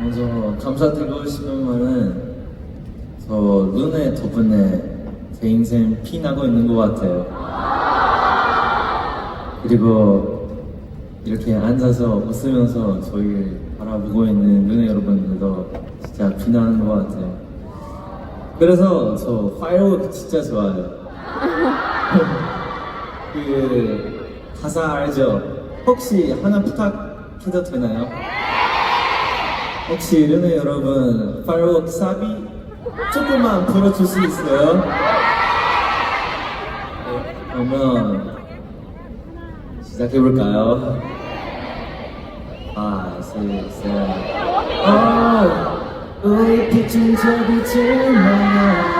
먼저 감사드리고 싶은 말은 저 룬의 덕분에 제 인생 피 나고 있는 것 같아요. 그리고 이렇게 앉아서 웃으면서 저희를 바라보고 있는 룬의 여러분들도 진짜 피 나는 것 같아요. 그래서 저 파이어워크 진짜 좋아해요. 그 가사 알죠? 혹시 하나 부탁해도 되나요? 혹시 르네 여러분 파이어워크 사비 조금만 불어줄 수 있어요? 네, 그러면 시작해볼까요? 5, 6, 7 어, 우리 빛은 저 빛을 만나